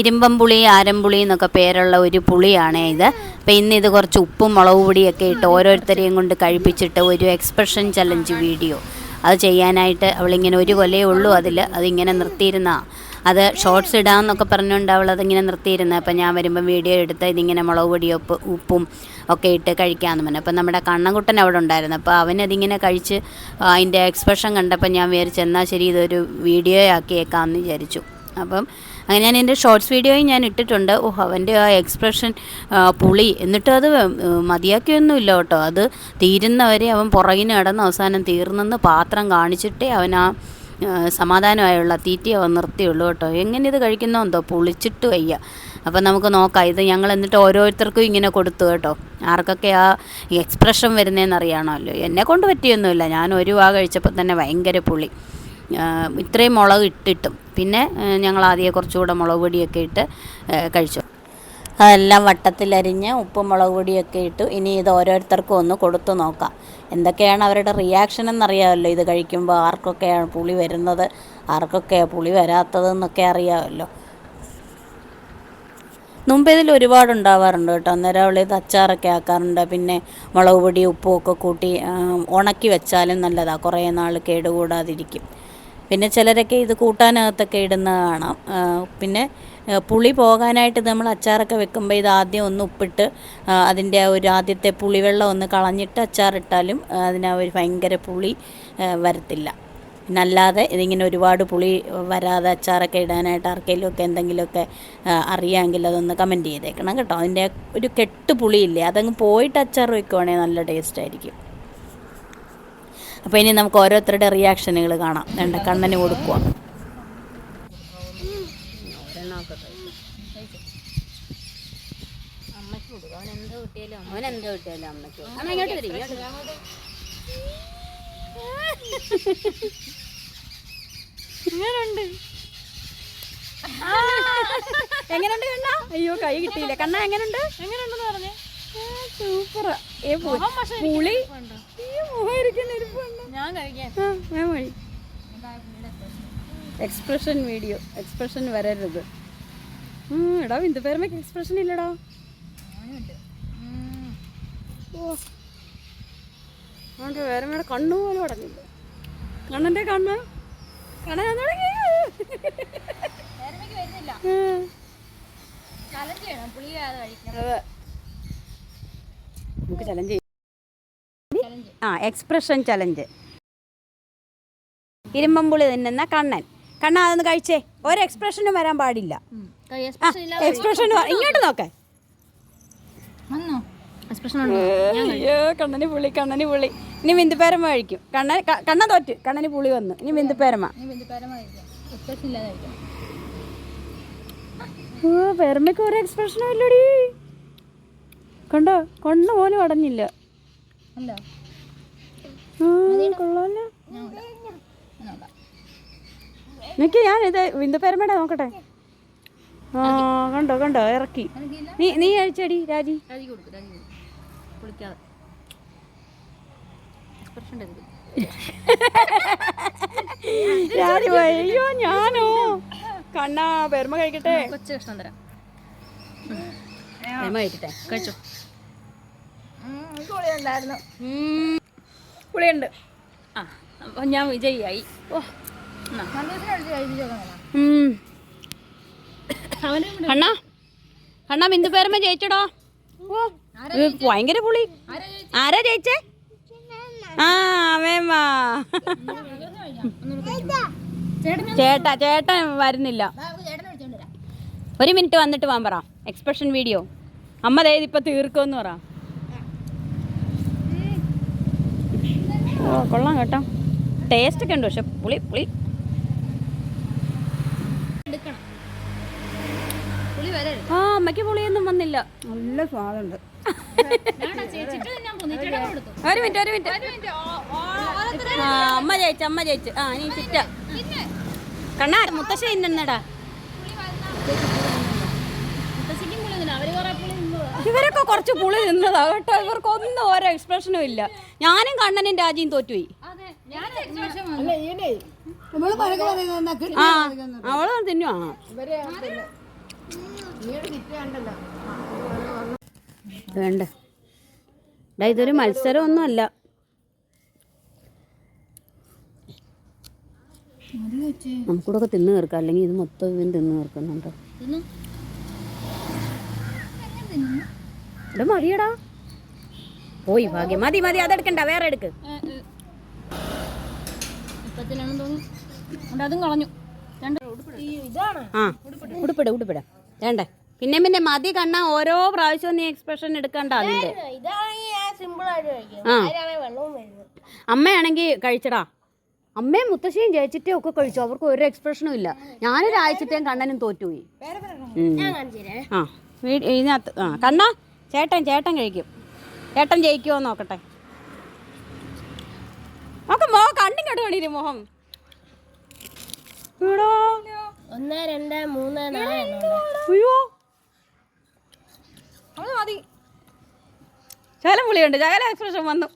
ഇരുമ്പംപുളി ആരംപുളി എന്നൊക്കെ പേരുള്ള ഒരു പുളിയാണ് ഇത്. അപ്പം ഇന്ന് ഇത് കുറച്ച് ഉപ്പും മുളക് പൊടിയൊക്കെ ഇട്ട് ഓരോരുത്തരെയും കൊണ്ട് കഴിപ്പിച്ചിട്ട് ഒരു എക്സ്പ്രഷൻ ചലഞ്ച് വീഡിയോ അത് ചെയ്യാനായിട്ട് അവളിങ്ങനെ ഒരു കൊലയേ ഉള്ളൂ അതിൽ അതിങ്ങനെ നിർത്തിയിരുന്ന. അത് ഷോർട്സ് ഇടാമെന്നൊക്കെ പറഞ്ഞുകൊണ്ട് അവൾ അതിങ്ങനെ നിർത്തിയിരുന്നത് അപ്പം ഞാൻ വരുമ്പോൾ വീഡിയോ എടുത്ത് ഇതിങ്ങനെ മുളക് പൊടി ഉപ്പ് ഉപ്പും ഒക്കെ ഇട്ട് കഴിക്കാമെന്ന് പറഞ്ഞു. അപ്പം നമ്മുടെ കണ്ണൻകുട്ടൻ അവിടെ ഉണ്ടായിരുന്നു. അപ്പോൾ അവനതിങ്ങനെ കഴിച്ച് അതിന്റെ എക്സ്പ്രഷൻ കണ്ടപ്പോൾ ഞാൻ വിചാരിച്ചു എന്നാൽ ശരി ഇതൊരു വീഡിയോ ആക്കിയേക്കാമെന്ന് വിചാരിച്ചു. അപ്പം അങ്ങനെ ഞാൻ എന്റെ ഷോർട്സ് വീഡിയോയും ഞാൻ ഇട്ടിട്ടുണ്ട്. ഓഹ് അവന്റെ ആ എക്സ്പ്രഷൻ പുളി. എന്നിട്ട് അത് മതിയാക്കിയൊന്നുമില്ല കേട്ടോ. അത് തീരുന്നവരെ അവൻ പുറകിന് നടന്ന് അവസാനം തീർന്നെന്ന് പാത്രം കാണിച്ചിട്ടേ അവൻ ആ സമാധാനമായുള്ള തീറ്റി അവൻ നിർത്തിയുള്ളൂ കേട്ടോ. എങ്ങനെ ഇത് കഴിക്കുന്നോ എന്തോ? പുളിച്ചിട്ട് വയ്യ. അപ്പം നമുക്ക് നോക്കാം. ഇത് ഞങ്ങൾ എന്നിട്ട് ഓരോരുത്തർക്കും ഇങ്ങനെ കൊടുത്തു കേട്ടോ. ആർക്കൊക്കെ ആ എക്സ്പ്രഷൻ വരുന്നതെന്ന് അറിയണമല്ലോ എന്നെ കൊണ്ട് പറ്റിയൊന്നുമില്ല. ഞാൻ ഒരു വാ കഴിച്ചപ്പോൾ തന്നെ ഭയങ്കര പുളി. ഇത്രയും മുളക് ഇട്ടിട്ടും. പിന്നെ ഞങ്ങൾ ആദ്യം കുറച്ചുകൂടെ മുളക് പൊടിയൊക്കെ ഇട്ട് കഴിച്ചു. അതെല്ലാം വട്ടത്തിലരിഞ്ഞ് ഉപ്പും മുളക് പൊടിയൊക്കെ ഇട്ടു. ഇനി ഇത് ഓരോരുത്തർക്കും ഒന്ന് കൊടുത്തു നോക്കാം. എന്തൊക്കെയാണ് അവരുടെ റിയാക്ഷൻ എന്നറിയാമല്ലോ. ഇത് കഴിക്കുമ്പോൾ ആർക്കൊക്കെയാണ് പുളി വരുന്നത്? ആർക്കൊക്കെയാണ് പുളി വരാത്തതെന്നൊക്കെ അറിയാമല്ലോ. മുമ്പ് ഇതിൽ ഒരുപാട് ഉണ്ടാവാറുണ്ട് കേട്ടോ. അന്നേരം അവൾ ഇത് അച്ചാറൊക്കെ ആക്കാറുണ്ട്. പിന്നെ മുളക് പൊടി ഉപ്പും ഒക്കെ കൂട്ടി ഉണക്കി വെച്ചാലും നല്ലതാണ് കുറേ നാൾ കേടുകൂടാതിരിക്കും. പിന്നെ ചിലരൊക്കെ ഇത് കൂട്ടാനകത്തൊക്കെ ഇടുന്ന കാണാം. പിന്നെ പുളി പോകാനായിട്ട് നമ്മൾ അച്ചാറൊക്കെ വെക്കുമ്പോൾ ഇത് ആദ്യം ഒന്ന് ഉപ്പിട്ട് അതിന്റെ ആ ഒരു ആദ്യത്തെ പുളിവെള്ളം ഒന്ന് കളഞ്ഞിട്ട് അച്ചാറിട്ടാലും അതിനാ ഒരു ഭയങ്കര പുളി വരത്തില്ല. പിന്നെ അല്ലാതെ ഇതിങ്ങനെ ഒരുപാട് പുളി വരാതെ അച്ചാറൊക്കെ ഇടാനായിട്ട് ആർക്കെങ്കിലും ഒക്കെ എന്തെങ്കിലുമൊക്കെ അറിയാമെങ്കിൽ അതൊന്ന് കമന്റ് ചെയ്തേക്കണം കേട്ടോ. അതിന്റെ ഒരു കെട്ട് പുളിയില്ലേ അതങ്ങ് പോയിട്ട് അച്ചാർ വയ്ക്കുവാണെങ്കിൽ നല്ല ടേസ്റ്റ് ആയിരിക്കും. അപ്പോൾ ഇനി നമുക്ക് ഓരോരുത്തരുടെ റിയാക്ഷനുകൾ കാണാം. വേണ്ട കണ്ണന് കൊടുക്കുക എങ്ങനുണ്ട് എങ്ങനുണ്ട് കണ്ണ? അയ്യോ കൈ കിട്ടിയില്ല. കണ്ണ എങ്ങനുണ്ട്? എങ്ങനെയുണ്ടെന്ന് പറഞ്ഞേ? സൂപ്പർ ഏ പു- പുളി. ഈ മുഖം ഞാൻ എക്സ്പ്രഷൻ വീഡിയോ എക്സ്പ്രഷൻ വരരുത്. എടാ ഇന്ത് പേരമ്മക്ക് എക്സ്പ്രഷൻ ഇല്ലടാ ഓ. കണ്ണു പോലും അടങ്ങില്ല കണ്ണന്റെ കണ്ണ്. കണ്ണൻ തുടങ്ങി. അതെ. നമുക്ക് ചലഞ്ച് ആ എക്സ്പ്രഷൻ ചലഞ്ച് ഇരുമ്പമ്പുളി തിന്നുന്ന കണ്ണൻ. കണ്ണ അതൊന്ന് കഴിച്ചേ. ഒരു എക്സ്പ്രഷനും വരാൻ പാടില്ല. എക്സ്പ്രഷൻ ഇങ്ങോട്ട് നോക്കേ. കണ്ണന് പുളി കണ്ണന് പുളി. ഇനി ബിന്ദുപേരമ കഴിക്കും. കണ്ണൻ ക- കണ്ണ തോറ്റ്. കണ്ണന് പുളി വന്നു. ഇനി ബിന്ദുപേരമ ഓ പേരമ്മയ്ക്ക് ഒരു എക്സ്പ്രഷനും ഇല്ലടി. കണ്ടോ? കണ്ണു പോലും അടഞ്ഞില്ല. ഞാൻ നോക്കാം നിക്ക് ഞാൻ ഇത് ബിന്ദുപേരമ്മയുടെ നോക്കട്ടെ. ആ കണ്ടോ കണ്ടോ ഇറക്കി. നീ നീ അഴിച്ചടി രാജി. രാജി. അയ്യോ ഞാനോ? കണ്ണാ പെരുമ കഴിക്കട്ടെ. കൊച്ചു കഷ്ണം തരാം. കഴിക്കട്ടെ. കഴിച്ചോ? പൊളിയുണ്ടായിരുന്നു. പുളിയുണ്ട്. ആ. അപ്പൊ ഞാൻ വിജയിയായി. ഓ കണ്ണാ കണ്ണാ ബിന്ദു പേരമ്മ ജയിച്ചടോ. ഓ ഭയങ്കര പുളി. ആരാ ജയിച്ചേ? ആ വേമ്മ ചേട്ടാ ചേട്ടൻ വരുന്നില്ല. ഒരു മിനിറ്റ് വന്നിട്ട് വാൻ പറ. എക്സ്പ്രഷൻ വീഡിയോ അമ്മ ദേ ഇപ്പൊ തീർക്കുമെന്ന് പറ. കൊള്ളാം കേട്ടോ. ടേസ്റ്റ് ഒക്കെ ഉണ്ട് പക്ഷെ പുളി പുളി. എടുക്കണം. പുളി വരരുത് ആ അമ്മയ്ക്ക് പുളിയൊന്നും വന്നില്ല. നല്ല സ്വാദുണ്ട്. ഞാനാ ചേച്ചിട്ട് ഞാൻ പോന്നു കൊടുത്തു. ഒരു മിനിറ്റ് ഒരു മിനിറ്റ്. ആ അമ്മ ജയിച്ചു അമ്മ ജയിച്ചു. ആ നീ ചിറ്റ. കണ്ണാ മുത്തശ്ശ ഇന്നടാ ഇവരൊക്കെ കുറച്ച് പുളി നിന്നതാ കേട്ടോ. ഇവർക്കൊന്നും ഓരോ എക്സ്പ്രഷനും ഇല്ല. ഞാനും കണ്ണനും രാജിയും തോറ്റുപോയി. അവൾ തിന്നു ആ വേണ്ട. ഇതൊരു മത്സരമൊന്നും അല്ല നമുക്കൂടെ തിന്നു തീർക്കാം. അല്ലെങ്കിൽ ഇത് മൊത്തം ഇവൻ തിന്നു തീർക്കുന്നുണ്ട്. ഇവിടെ മതിയടാ. പോയി ഭാഗ്യം. മതി മതി. അതെടുക്കണ്ട. വേറെ എടുക്ക്. ഇപ്പത്തിനാണെന്ന് തോന്നുന്നു. അതുകൊണ്ട് അതും കളഞ്ഞു. രണ്ട് ആ ഉടുപ്പിട ഉടുപ്പിട. വേണ്ടേ? പിന്നെ പിന്നെ മതി കണ്ണ ഓരോ പ്രാവശ്യവും നീ എക്സ്പ്രഷൻ എടുക്കണ്ട അതിന്റെ ആ അമ്മയാണെങ്കിൽ കഴിച്ചടാ. അമ്മയും മുത്തശ്ശിയും ജയിച്ചിട്ടേ ഒക്കെ കഴിച്ചു. അവർക്ക് ഒരു എക്സ്പ്രഷനും ഇല്ല. ഞാനൊരു ഞാനൊരാഴ്ചത്തെയും കണ്ണനും തോറ്റുപോയി. ആ ഇതിനകത്ത് ആ കണ്ണ ചേട്ടൻ ചേട്ടൻ കഴിക്കും. ചേട്ടൻ ജയിക്കുമോ നോക്കട്ടെ. നോക്ക് കണ്ണിങ്ങോട്ട് മോഹം. ഒന്ന് രണ്ട് മൂന്ന് നാല്. അയ്യോ. അത് മതി. ശകലം പുളിയുണ്ട്. ശകലം എക്സ്പ്രഷൻ വന്നു.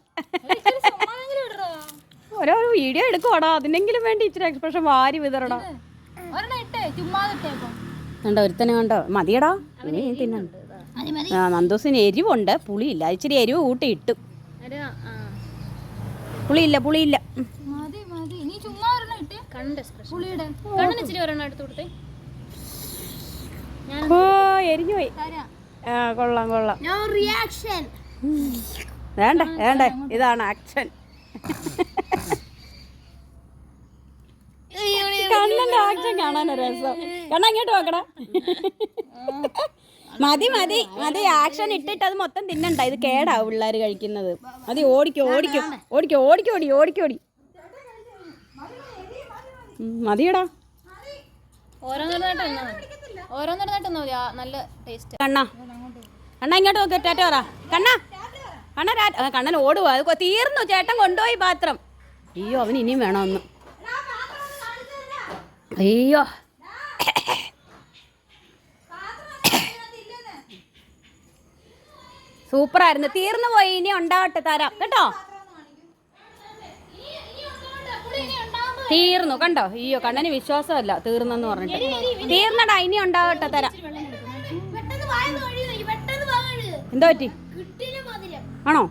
ഓരോ വീഡിയോ എടുക്കുവാടാ. അതിനെങ്കിലും വേണ്ടി ഇച്ചിരി എക്സ്പ്രഷൻ വാരി വിതറടാ. കണ്ടോ ഒരുത്തനെ കണ്ടോ? മതിയടാ. ഇനി തിന്നണ്ട. ആ നന്ദൂസിന് എരിവുണ്ട്. പുളിയില്ല. ഇച്ചിരി എരിവ് കൂട്ടി ഇട്ടു. പുളിയില്ല പുളിയില്ല ഉം. മതി മതി നീ ചുമ്മാ ഒരെണ്ണം ഇട്ടേ കണ്ണിന്റെ എക്സ്പ്രഷൻ പുളിയുടെ? കണ്ണിന് ഇച്ചിരി ഒരെണ്ണം എടുത്ത് കൊടുത്തേ. ഓ എരിഞ്ഞു പോയി. തരാം. ആ കൊള്ളാം കൊള്ളാം. റിയാക്ഷൻ വേണ്ട വേണ്ട? ഇതാണ് ആക്ഷൻ കണ്ണന്റെ ആക്ഷൻ കാണാൻ രസം. കണ്ണ ഇങ്ങോട്ട് നോക്കടാ. മതി മതി മതി. ആക്ഷൻ ഇട്ടിട്ട് അത് മൊത്തം തിന്നണ്ട. ഇത് കേടാ പിള്ളേർ കഴിക്കുന്നത്. മതി ഓടിക്കോ ഓടിക്കോ. ഓടിക്കോ ഓടിക്കോടി ഓടിക്കോടി ഉം, മതിയടാ ഓരോന്നോരോന്നായിട്ട് തന്നാ മതി ഓരോന്നോരോന്നായിട്ട് തന്നാ മതി ആ, നല്ല ടേസ്റ്റ് കണ്ണ. കണ്ണ ഇങ്ങോട്ട് നോക്ക് ടാറ്റ പറ. കണ്ണ. കണ്ണ കണ്ണൻ ഓടുവാ അത് തീർന്നു ചേട്ടൻ കൊണ്ടുപോയി പാത്രം. അയ്യോ അവന് ഇനിയും വേണം ഒന്ന്. അയ്യോ. സൂപ്പറായിരുന്നു. തീർന്നു പോയി. ഇനി ഉണ്ടാവട്ടെ തരാം. കേട്ടോ? തീർന്നു. കണ്ടോ? അയ്യോ കണ്ണന് വിശ്വാസമല്ല. തീർന്നെന്ന് പറഞ്ഞിട്ട്. തീർന്നടാ ഇനി ഉണ്ടാവട്ടെ തരാം. എന്തോ പറ്റി ആണോ?